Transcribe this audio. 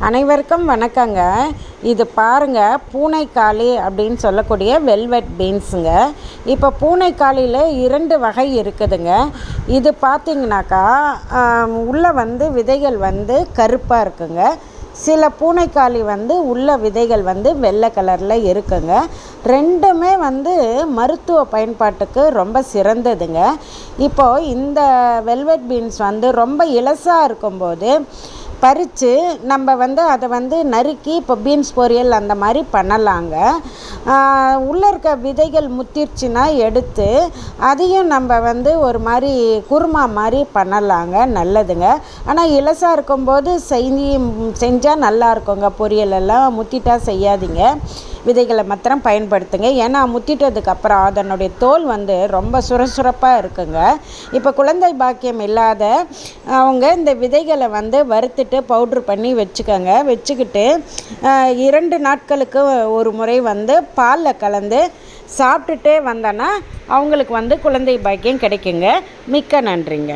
அனைவருக்கும் வணக்கங்க. இது பாருங்கள் பூனைக்காளி அப்படின்னு சொல்லக்கூடிய வெல்வெட் பீன்ஸுங்க. இப்போ பூனைக்காளியில் இரண்டு வகை இருக்குதுங்க. இது பார்த்திங்கனாக்கா உள்ளே வந்து விதைகள் வந்து கருப்பாக இருக்குங்க. சில பூனைக்காளி வந்து உள்ள விதைகள் வந்து வெள்ளை கலரில் இருக்குங்க. ரெண்டுமே வந்து மருத்துவ பயன்பாட்டுக்கு ரொம்ப சிறந்ததுங்க. இப்போது இந்த வெல்வெட் பீன்ஸ் வந்து ரொம்ப இலசாக இருக்கும்போது பறித்து நம்ம வந்து அதை வந்து நறுக்கி இப்போ பீன்ஸ் பொரியல் அந்த மாதிரி பண்ணலாங்க. உள்ளே இருக்க விதைகள் முத்திருச்சுன்னா எடுத்து அதையும் நம்ம வந்து ஒரு மாதிரி குருமா மாதிரி பண்ணலாங்க. நல்லதுங்க. ஆனால் இலசாக இருக்கும்போது செஞ்சு செஞ்சால் நல்லா இருக்குங்க. பொரியல் எல்லாம் முத்திட்டா செய்யாதீங்க. விதைகளை மாத்திரம் பயன்படுத்துங்க. ஏன்னா முத்திட்டதுக்கப்புறம் அதனுடைய தோல் வந்து ரொம்ப சுரசுரப்பாக இருக்குங்க. இப்போ குழந்தை பாக்கியம் இல்லாத அவங்க இந்த விதைகளை வந்து வறுத்துட்டு பவுட்ரு பண்ணி வச்சுக்கோங்க. வச்சுக்கிட்டு இரண்டு நாட்களுக்கு ஒரு முறை வந்து பாலில் கலந்து சாப்பிட்டுட்டே வந்தோன்னா அவங்களுக்கு வந்து குழந்தை பாக்கியம் கிடைக்குங்க. மிக்க நன்றிங்க.